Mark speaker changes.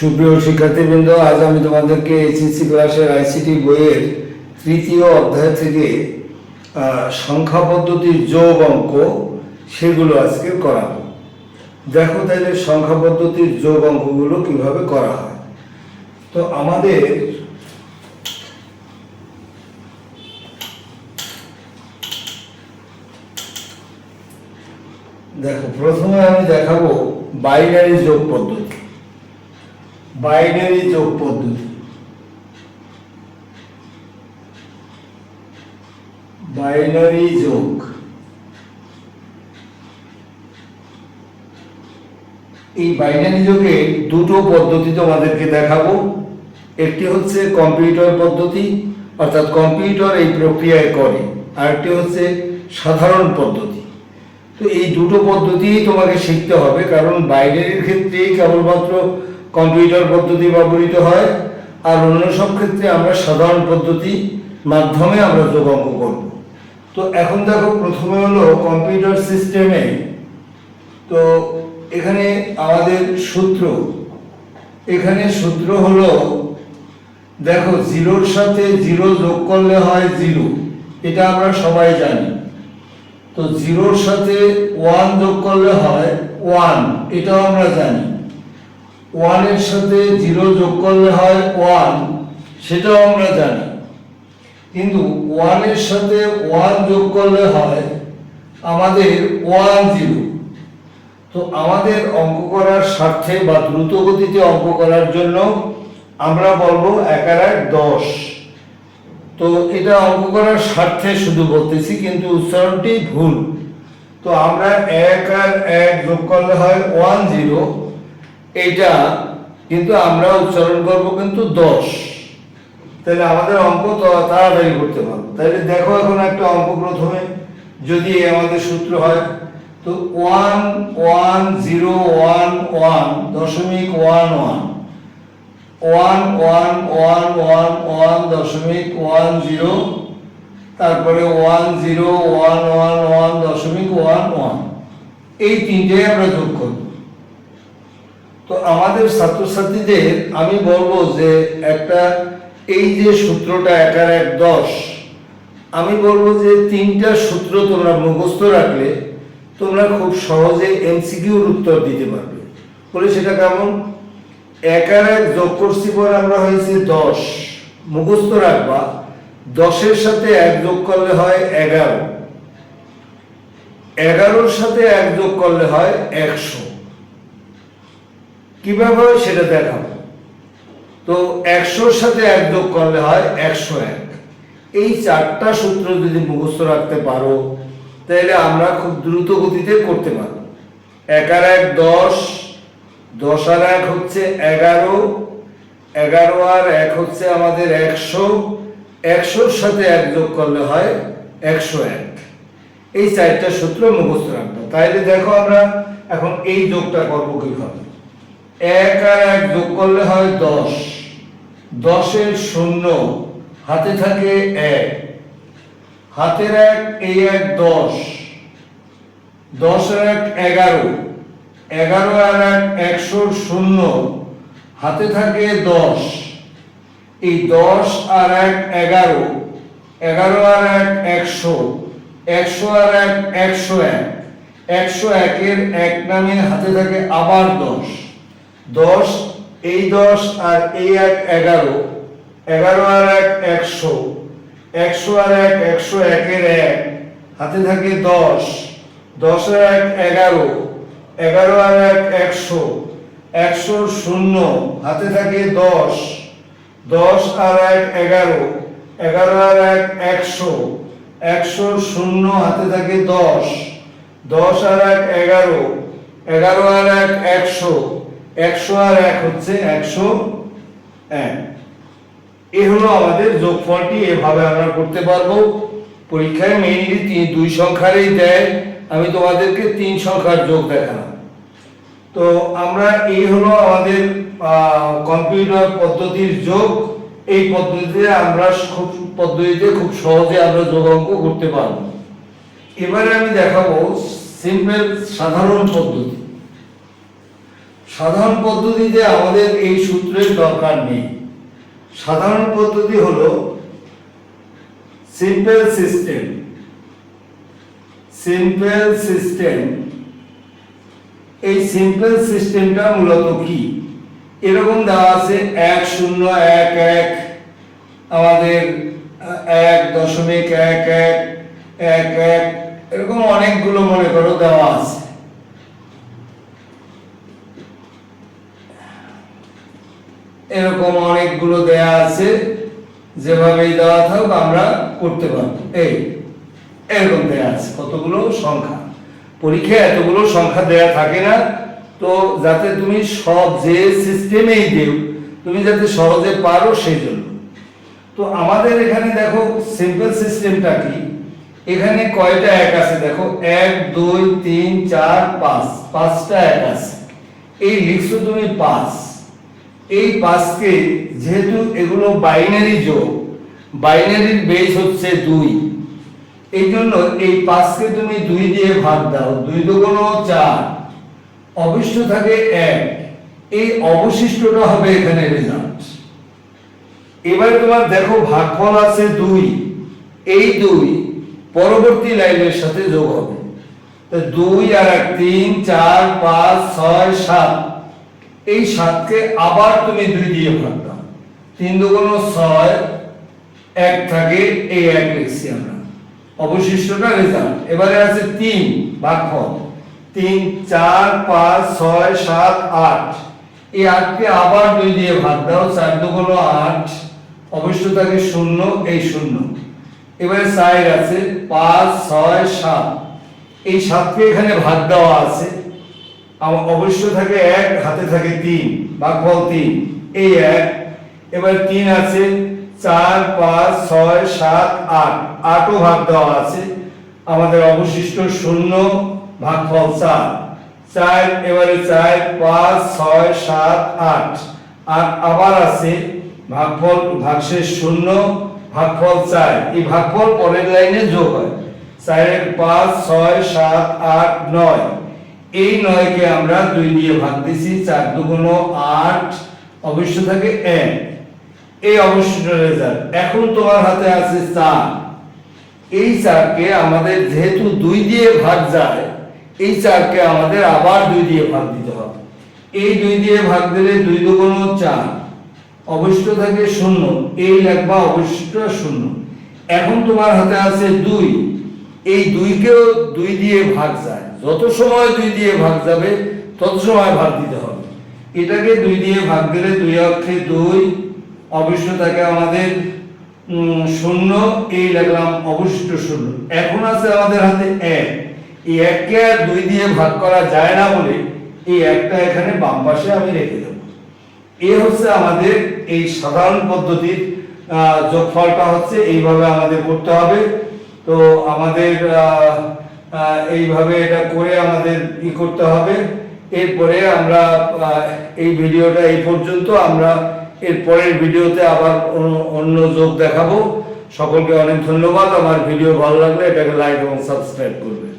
Speaker 1: সুপ্রিয় শিক্ষার্থীবৃন্দ, আজ আমি তোমাদেরকে এইচএসসি ক্লাসের আইসিটি বইয়ের তৃতীয় অধ্যায় থেকে সংখ্যা পদ্ধতির যোগ অঙ্ক সেগুলো আজকে করাবো। দেখো তাহলে সংখ্যা পদ্ধতির যোগ অঙ্কগুলো কীভাবে করা হয়। তো আমাদের দেখো, প্রথমে আমি দেখাবো বাইনারি যোগ পদ্ধতি। বাইনারি যোগ পদ্ধতি। বাইনারি যোগ। এই বাইনারি যোগে দুটো পদ্ধতি তোমাদেরকে দেখাবো। একটি হচ্ছে কম্পিউটার পদ্ধতি, অর্থাৎ কম্পিউটার এই প্রক্রিয়ায় করে। আরেকটি হচ্ছে সাধারণ পদ্ধতি। তো এই দুটো পদ্ধতিই তোমাকে শিখতে হবে, কারণ বাইনারির ক্ষেত্রেই কেবলমাত্র কম্পিউটার পদ্ধতি ব্যবহৃত হয় আর অন্য সব ক্ষেত্রে আমরা সাধারণ পদ্ধতি মাধ্যমে আমরা যোগ অঙ্ক করব। তো এখন দেখো প্রথমে হলো কম্পিউটার সিস্টেমে, তো এখানে আমাদের সূত্র, এখানে সূত্র হলো, দেখো জিরোর সাথে জিরো যোগ করলে হয় জিরো, এটা আমরা সবাই জানি। তো জিরোর সাথে ওয়ান যোগ করলে হয় ওয়ান, এটাও আমরা জানি। ওয়ানের সাথে জিরো যোগ করলে হয় ওয়ান সেটাও আমরা জানি। কিন্তু ওয়ানের সাথে ওয়ান যোগ করলে হয় আমাদের ওয়ান জিরো তো আমাদের অঙ্ক করার স্বার্থে বা দ্রুত গতিতে অঙ্ক করার জন্য আমরা বলব এক আর এক দশ। তো এটা অঙ্ক করার স্বার্থে শুধু বলতেছি, কিন্তু উচ্চারণটি ভুল। তো আমরা এক আর এক যোগ করলে হয় ওয়ান জিরো এইটা কিন্তু আমরা উচ্চারণ করব কিন্তু দশ। তাহলে আমাদের অঙ্ক তাড়াতাড়ি করতে পারব। তাহলে দেখো এখন একটা অঙ্ক প্রথমে, যদি আমাদের সূত্র হয়, তো one one, zero, one one, দশমিক one one. One one one one one, দশমিক ওয়ান, জিরো। তারপরে one, zero, one one one, দশমিক ওয়ান ওয়ান। এই তিনটে আমরা যোগ করব। তো আমাদের ছাত্রছাত্রীদের আমি বলব যে একটা এই যে সূত্রটা একার এক দশ, আমি বলব যে তিনটা সূত্র তোমরা মুখস্থ রাখলে তোমরা খুব সহজে এমসিকিউর উত্তর দিতে পারবে। বলে সেটা কেমন? এক আর এক যোগ করছি পর আমরা হয়েছে দশ। মুখস্থ রাখবা, দশের সাথে এক যোগ করলে হয় এগারো। এগারোর সাথে এক যোগ করলে হয় একশো। কীভাবে হয় সেটা দেখাবো? তো একশোর সাথে এক যোগ করলে হয় একশো এক। এই চারটা সূত্র যদি মুখস্থ রাখতে পারো, তাহলে আমরা খুব দ্রুত গতিতে করতে পারব। এক আর এক দশ দশ আর এক হচ্ছে এগারো এগারো আর এক হচ্ছে আমাদের একশো, একশোর সাথে এক যোগ করলে হয় একশো এক। এই চারটা সূত্র মুখস্থ রাখব। তাইলে দেখো আমরা এখন এই যোগটা করব কীভাবে? এক আর এক যোগ করলে হয় দশ। দশের শূন্য, হাতে থাকে এক। হাতের এক, এই এক দশ। দশ এক এগারো। এগারো আর এক একশোর শূন্য, হাতে থাকে দশ। এই দশ আর এক এগারো এগারো আর এক একশো একশো আর এক একশো এক। একশো একের এক নামে হাতে থাকে আবার দশ। দশ, এই দশ আর এই এক এগারো এগারো আর এক একশো একশো আর এক একশো একের এক, হাতে থাকে দশ দশ আর এক এগারো এগারো আর এক একশো একশোর শূন্য, হাতে থাকে দশ দশ আর এক এগারো এগারো আর এক একশো একশোর শূন্য, হাতে থাকে দশ দশ আর এক এগারো এগারো আর এক একশো একশো আর এক হচ্ছে একশো এক। এ হলো আমাদের যোগফলটি, এভাবে আমরা করতে পারব। পরীক্ষায় মেইনলি দুই সংখ্যারই দেয়। আমি তোমাদেরকে তিন সংখ্যার যোগ দেখালাম। তো আমরা এই হলো আমাদের কম্পিউটার পদ্ধতির যোগ। এই পদ্ধতিতে আমরা খুব, পদ্ধতিতে খুব সহজে আমরা যোগ অঙ্ক করতে পারব। এবারে আমি দেখাবো সিম্পল সাধারণ পদ্ধতি। সাধারণ পদ্ধতিতে আমাদের এই সূত্রের দরকার নেই। সাধারণ পদ্ধতি হলো সিম্পল সিস্টেম সিম্পল সিস্টেম এই সিম্পল সিস্টেমটা মূলত কি? এরকম দেওয়া আছে এক শূন্য এক এক, আমাদের এক দশমিক এক এক এক এক, এরকম অনেকগুলো মনে করো দেওয়া আছে। এরকম অনেকগুলো দেয়া আছে, যেভাবেই দেওয়া থাক আমরা করতে পারব। এই, এরকম দেয়া আছে, কতগুলো সংখ্যা? পরীক্ষায় এতগুলো সংখ্যা দেয়া থাকে না, তো যাতে তুমি সব যে সিস্টেমেই দেও, তুমি যাতে সহজে পারো সেই জন্য তো আমাদের এখানে দেখো সিম্পল সিস্টেমটা কি? এখানে কয়টা এক আছে দেখো? এক, দুই, তিন, চার, পাঁচ। পাঁচটা এক আছে। এই লিখছো তুমি পাঁচ। এই পাঁচকে যেহেতু এগুলো বাইনারি যোগ, বাইনারির বেস হচ্ছে দুই। এই জন্য এই পাঁচকে তুমি দুই দিয়ে ভাগ দাও, দুই দুগুণ চার। অবশিষ্ট থাকে এক। এই অবশিষ্টটা হবে এখানে রেজাল্ট এবার তোমার দেখো ভাগফল আছে দুই। এই দুই পরবর্তী লাইনের সাথে যোগ হবে। তো দুই আর এক, তিন, চার, পাঁচ, ছয়, সাত। এই সাতকে আবার তুমি দুই দিয়ে ভাগ দাও। তিন দুগুণ ছয়, এক থাকে এই এক লিখছি আমরা। অবশিষ্টটা রেজাল্ট এবারে আছে তিন ভাগফল তিন, চার, পাঁচ, ছয়, সাত, আট। এই আটকে আবার দুই দিয়ে ভাগ দাও, চার দুগুণ আট। অবশিষ্ট থাকে শূন্য, এই শূন্য। এবারে সাইড আছে, পাঁচ, ছয়, সাত। এই সাতকে এখানে ভাগ দেওয়া আছে। আমার অবশ্য থাকে এক, হাতে থাকে তিন, ভাগফল তিন। এই এক, এবার তিন আছে, চার, পাঁচ, ছয়, সাত, আট। আটও ভাগ দেওয়া আছে, আমাদের অবশিষ্ট শূন্য, ভাগফল চার। চার, এবারে চার, পাঁচ, ছয়, সাত, আট। আর আবার আছে, ভাগফল, ভাগশেষ শূন্য, ভাগফল চার। এই ভাগফল পরের লাইনে যোগ হয়। চারের পাঁচ, ছয়, সাত, আট, নয়। এই নয়কে আমরা দুই দিয়ে ভাগ দিছি, চার দুগুণ আট অবশ্য থাকে এক এই অবশিষ্ট রেজাল্ট, এখন তোমার হাতে আছে চার। এই চারকে আমাদের যেহেতু দুই দিয়ে ভাগ যায়, এই চারকে আমাদের আবার দুই দিয়ে ভাগ দিতে হবে। এই দুই দিয়ে ভাগ দিলে দুই দুগুণ চার, অবশিষ্ট থাকে শূন্য। এই লেখবা অবশিষ্ট শূন্য। এখন তোমার হাতে আছে দুই। এই দুইকেও দুই দিয়ে ভাগ যায়। যত সময় দুই দিয়ে ভাগ যাবে, তত সময় ভাগ দিতে হবে। এটাকে দুই দিয়ে ভাগ দিলে দুই অক্ষে দুই অবশ্য থাকে আমাদের শূন্য, এই লিখলাম অবশিষ্ট শূন্য। এখন আছে আমাদের হাতে এক। এই এককে আর দুই দিয়ে ভাগ করা যায় না বলে এই একটা এখানে বাম পাশে আমি রেখে দেবো। এ হচ্ছে আমাদের এই সাধারণ পদ্ধতির যোগফলটা হচ্ছে এইভাবে আমাদের করতে হবে। তো আমাদের এইভাবে এটা করে আমাদের ই করতে হবে। এরপরে আমরা এই ভিডিওটা এই পর্যন্ত। আমরা এর পরের ভিডিওতে আবার অন্য যোগ দেখাবো। সকলকে অনেক ধন্যবাদ। আমার ভিডিও ভালো লাগলে এটাকে লাইক এবং সাবস্ক্রাইব করবে।